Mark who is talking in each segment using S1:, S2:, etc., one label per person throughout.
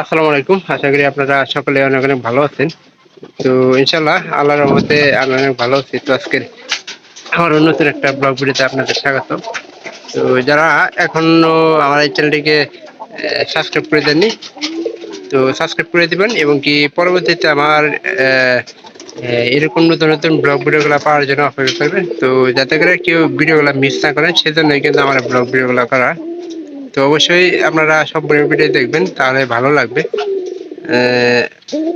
S1: আসসালামু আলাইকুম। আশা করি আপনারা সকলে অনেক অনেক ভালো আছেন। তো ইনশাল্লাহ আল্লাহর রহমতে আমি অনেক ভালো আছি। তো আজকের আমার নতুন একটা ব্লগ ভিডিওতে আপনাদের স্বাগত তো যারা এখনও আমার এই চ্যানেলটিকে সাবস্ক্রাইব করে দেননি, তো সাবস্ক্রাইব করে দিবেন এবং কি পরবর্তীতে আমার এরকম নতুন নতুন ব্লগ ভিডিওগুলো পাওয়ার জন্য অপেক্ষা করবেন। তো যাতে করে কেউ ভিডিওগুলো মিস না করেন, সেজন্যই কিন্তু আমার ব্লগ ভিডিওগুলো করা তো অবশ্যই আপনারা সম্পূর্ণ ভিডিও দেখবেন তাহলে ভালো লাগবে।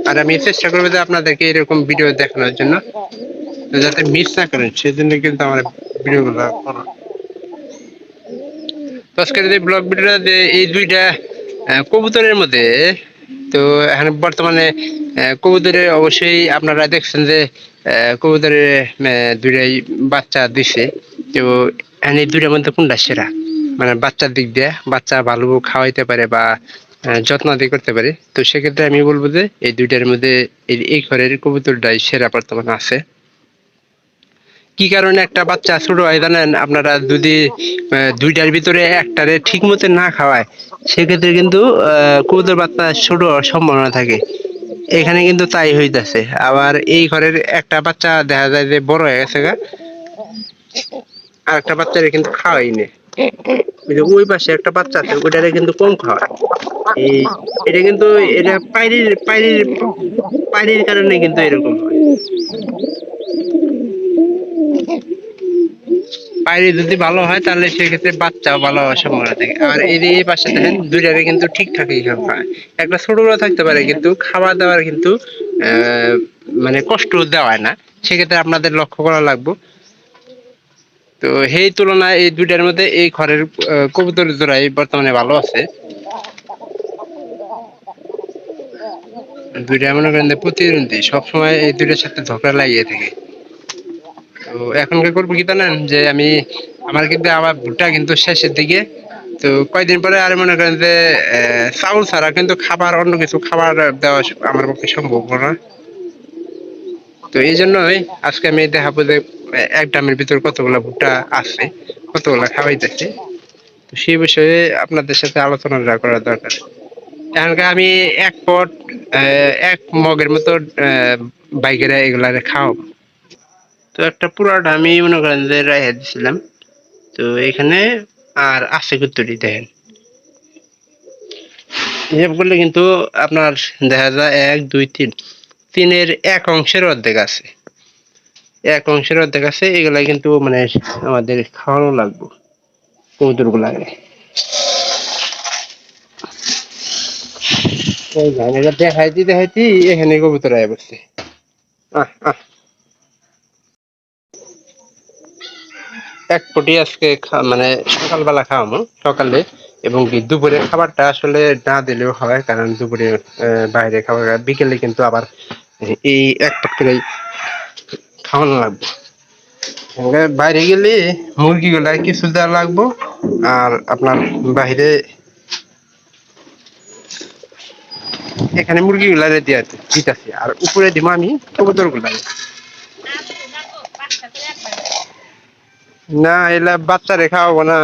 S1: আর আমি চেষ্টা করব যে আপনাদেরকে এরকম ভিডিও দেখানোর জন্য। যাতে মিস না করেন সেজন্য কিন্তু আমার ভিডিওগুলো তো আজকের যে ব্লগ ভিডিওটা এই দুইটা কবুতরের মধ্যে তো এখন বর্তমানে কবুতরে অবশ্যই আপনারা দেখছেন যে আহ, কবুতরে আহ, দুইটাই বাচ্চা দিছে। তো এখন এই দুইটার মধ্যে কোনটা সেরা? মানে বাচ্চার দিক দিয়ে বাচ্চা ভালো খাওয়াইতে পারে বা যত্ন দিয়ে করতে পারে। তো সেক্ষেত্রে আমি বলব যে, এই দুইটার মধ্যে এই- ঘরের কবুতরটাই সেরা বর্তমানে আছে। কি কারণে একটা বাচ্চা ছোট হয় জানেন? আপনারা যদি দুইটার ভিতরে একটারে ঠিক মতো না খাওয়ায়, সেক্ষেত্রে কিন্তু কবুতর বাচ্চা ছোট হওয়ার সম্ভাবনা থাকে। এখানে কিন্তু তাই হইতাছে। আবার এই ঘরের একটা বাচ্চা দেখা যায় যে বড় হয়ে গেছে গা। আর একটা বাচ্চারে কিন্তু খাওয়াই নেই ওই পাশে একটা বাচ্চা আছে কিন্তু কম খাওয়ায়। এটা কিন্তু এটা পাইরির পাইরির পাইরির কারণে কিন্তু এরকম হয়। পায়রি যদি ভালো হয়, তাহলে সেক্ষেত্রে বাচ্চাও ভালো হওয়ার সম্ভাবনা থাকে। আর এই এই পাশে দেখেন দুইটারে কিন্তু ঠিকঠাকই খায়। একটা ছোটরা থাকতে পারে, কিন্তু খাবার দাবার কিন্তু মানে কষ্ট দেওয়া হয় না। সেক্ষেত্রে আপনাদের লক্ষ্য করা লাগবে তো সেই তুলনায় এই দুইটার মধ্যে এই আহ, কবুতর জোড়াই বর্তমানে ভালো আছে। দুইটা মনে করেন প্রতিদ্বন্দ্বী সবসময় এই দুইটার সাথে ঝগড়া লাগিয়ে থাকে। তো এখনকার করব কি জানেন? যে আমি আমার কিন্তু আমার ভুট্টা কিন্তু শেষের দিকে। তো কয়েকদিন পরে আর মনে করেন যে চাউল ছাড়া কিন্তু খাবার অন্য কিছু খাবার দেওয়া আমার পক্ষে সম্ভব না। তো এই জন্যই আজকে আমি দেখাবো যে এক ডামের ভিতর কতগুলা ভুট্টা আছে, কতগুলা খাওয়াইতেছে। তো সেই বিষয়ে আপনাদের সাথে আলোচনা করা দরকার। এখনকার আমি এক পট এক মগের মতো বাইকেরা এগুলা খাওয়াবো। তো একটা পুরাটা আমি মনে করেন যে রাইহা দিছিলাম। তো এখানে আর আছে কুত্তুরি দেখেন। হিসাব করলে কিন্তু আপনার দেখা যায় এক, দুই, তিন। তিনের এক অংশের অর্ধেক আছে। এক অংশের অর্ধেক আছে এগুলা কিন্তু মানে আমাদের খাওয়ানো লাগবে এটা দেখাইতি দেখাইতি এখানে কবুতর আয় বসছে আহ এক পটি আজকে মানে সকালবেলা খাওয়াবো সকালে। এবং দুপুরে খাবারটা আসলে না দিলেও হয়, কারণ দুপুরে বাইরে খাবার বিকেলে কিন্তু আবার এই এক পট করে খাওয়ানো লাগবে। বাইরে গেলে মুরগি গুলা কিছু দেওয়া লাগবো, আর আপনার বাইরে এখানে মুরগি গুলা দিয়ে দিতেছি। আর উপরে দিব আমি কবুতরগুলা না, এলা বাচ্চারে খাওয়াবো না।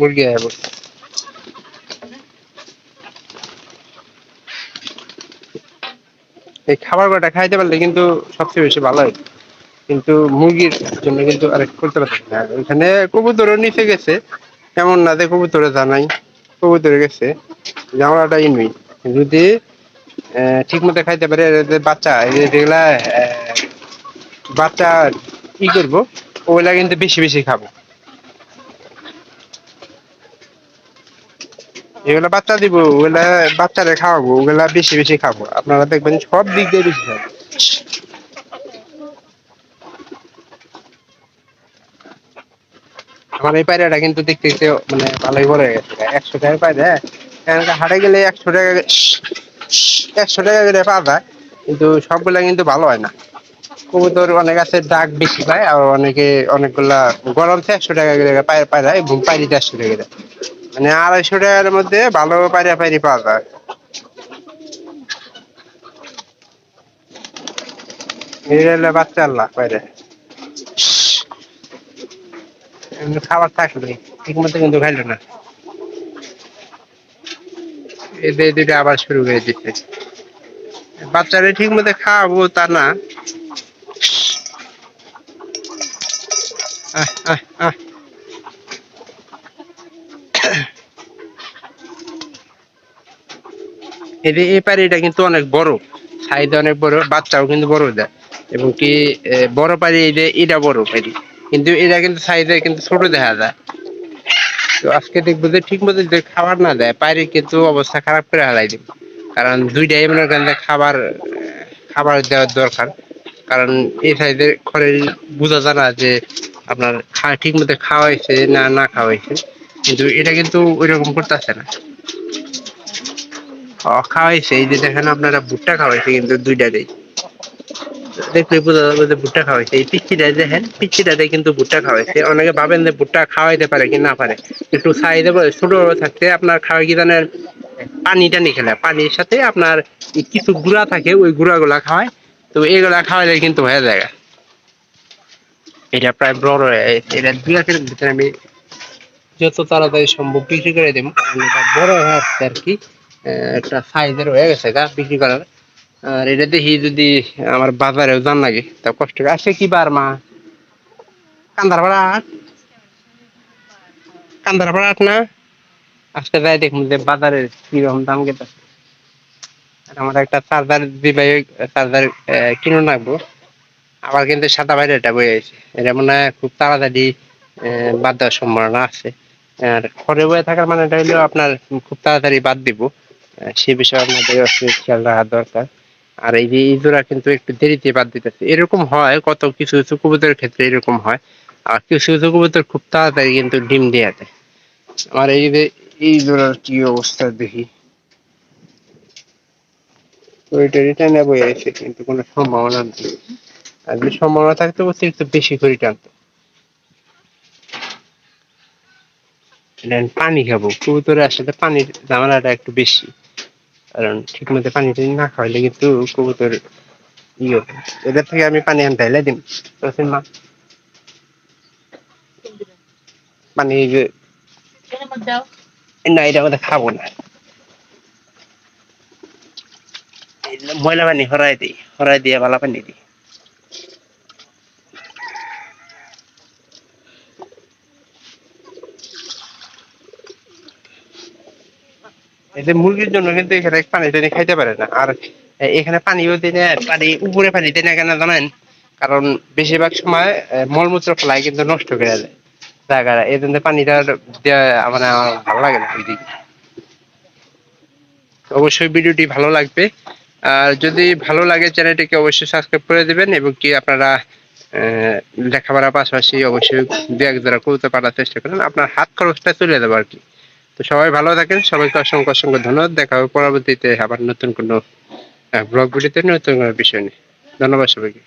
S1: মুরগি আয় বসে। এই খাবার কটা খাইতে পারলে কিন্তু সবচেয়ে বেশি ভালো হয়। কিন্তু মুরগির জন্য কিন্তু আরেক করতে পারছি না। ওইখানে কবুতরও নিচে গেছে। এমন না যে কবুতরে জানাই, কবুতরে গেছে। জামাটাই নই যদি ঠিক মতো খাইতে পারে বাচ্চা যেগুলা বাচ্চা ই করব, ওগুলা কিন্তু বেশি বেশি খাব। এগুলা বাচ্চা দিব, ওগুলা বাচ্চারে খাওয়াবো, ওগুলা বেশি বেশি খাব। আপনারা দেখবেন সব দিক দিয়ে বেশি খাব। আমার এই পায়রাটা কিন্তু দেখতে দেখতে মানে ভালোই বড় হয়ে গেছে। একশো টাকা পায়রা এখানকার হাটে গেলে একশো টাকা একশো টাকা করে পাওয়া যায়, কিন্তু সবগুলা কিন্তু ভালো হয় না। কবুতর অনেক আছে ডাক বেশি পায়, আর অনেকে অনেকগুলা গরম একশো টাকা করে পায় পায়রা, এবং পায়রিতে একশো টাকা করে। মানে আড়াইশো টাকার মধ্যে ভালো পাইরা পাইরি পাওয়া যায়। বাচ্চা আল্লাহ খাবার ঠিক মতো কিন্তু খাইলো না। আবার শুরু করে বাচ্চারা ঠিক মতো খাওয়াবো তা না। আহ আহ আহ। এই পাড়িটা কিন্তু অনেক বড়। সাইজ অনেক বড়, বাচ্চাও কিন্তু বড় দেয় এবং কি বড় পাড়ি এই যে এটা বড় পাড়ি। কিন্তু এটা কিন্তু সাইজে কিন্তু ছোট দেখা যায়। তো আজকে দেখব যে ঠিক মতো যদি খাবার না দেয় পায়রি কিন্তু অবস্থা খারাপ করে হারাই দিব। কারণ দুইটাই মনে করেন খাবার খাবার দেওয়ার দরকার। কারণ এই সাইজের খড়ের বোঝা যায় না যে আপনার খা, ঠিক মতো খাওয়াইছে না না খাওয়াইছে কিন্তু এটা কিন্তু ওইরকম করতেছে না। খাওয়াইছে এই যে দেখেন আপনারা ভুট্টা খাওয়াইছে কিন্তু ভুট্টা খাওয়াইছে। এই পিচ্ছিটা দেখেন কিন্তু ভুট্টা খাওয়াইছে। অনেকে ভাবেন যে ভুট্টা খাওয়াইতে পারে কি না পারে। একটু ছোট থাকতে আপনার খাওয়াই কি জানেন, পানি টানি খেলে। পানির সাথে আপনার কিছু গুঁড়া থাকে, ওই গুঁড়াগুলা খাওয়ায়। তো এগুলা খাওয়াইলে কিন্তু হয়ে যায়। এটা প্রায় বড় এটা দুই ভিতরে আমি যত তাড়াতাড়ি সম্ভব বিক্রি করে দেবো। বড় হয়ে আসছে আর কি। একটা সাইজের হয়ে গেছে গা, বিক্রি করার। আর এটা দেখি যদি আমার বাজারেও জান লাগে তা কষ্ট আসে কি বার মা? কান্দার পাড়া হাট। কান্দার পাড়া না? আজকে যাই দেখুন যে বাজারে কীরকম দাম কেটে আমার একটা চার্জার দিবে চার্জার কিনে রাখব আবার কিন্তু সাদা বাইরে এটা বয়ে আছে এটা মনে হয় খুব তাড়াতাড়ি বাদ দেওয়ার সম্ভাবনা আছে। আর ঘরে বয়ে থাকার মানে এটা হলো আপনার খুব তাড়াতাড়ি বাদ দিব। সে বিষয়ে আমাদের খেয়াল রাখা দরকার। আর এই যে জোড়া কিন্তু একটু দেরিতে বাদ দিতেছে। এরকম হয়, কত কিছু কিছু কবুতরের ক্ষেত্রে এরকম হয়। আর কিছু কিছু কবুতর খুব তাড়াতাড়ি কিন্তু ডিম দিয়ে দেয়। আর এই যে জোড়ার কি অবস্থা দেখি। ওইটা রিটার্ন কিন্তু কোনো সম্ভাবনা নেই। আর যদি সম্ভাবনা থাকতো অতিরিক্ত বেশি করে টানতো পানি খাব। কবুতরের আসলে পানির ঝামেলাটা একটু বেশি। কারণ ঠিক মতো পানি না খাওয়াইলে কিন্তু কবুতর ই হবে এদের থেকে আমি পানি আনতে এলে দিন মা? পানি না, এটা আমাদের খাব না। ময়লা পানি, হরাই দিই। হরাই দিয়ে ভালো পানি দিই এই মুরগির জন্য কিন্তু এখানে পানি টানি খাইতে পারে না। আর এখানে পানিও দিই না পানি উপরে পানি না কেন জানেন? কারণ বেশিরভাগ সময় মলমূত্র ফেলায় কিন্তু নষ্ট করে দেয়। জায়গাটা এই জন্য পানিটা মানে আমার ভালো লাগে না ওইদিকে অবশ্যই ভিডিওটি ভালো লাগবে। আর যদি ভালো লাগে চ্যানেলটিকে অবশ্যই সাবস্ক্রাইব করে দেবেন এবং কি আপনারা লেখাপড়ার পাশাপাশি অবশ্যই দু এক যারা করতে পারার চেষ্টা করেন, আপনার হাত খরচটা চলে যাবে আর কি। তো সবাই ভালো থাকেন। সবাইকে অসংখ্য অসংখ্য ধন্যবাদ। দেখা হবে পরবর্তীতে আবার নতুন কোনো ব্লগ ভিডিওতে নতুন কোনো বিষয় নিয়ে। ধন্যবাদ সবাইকে।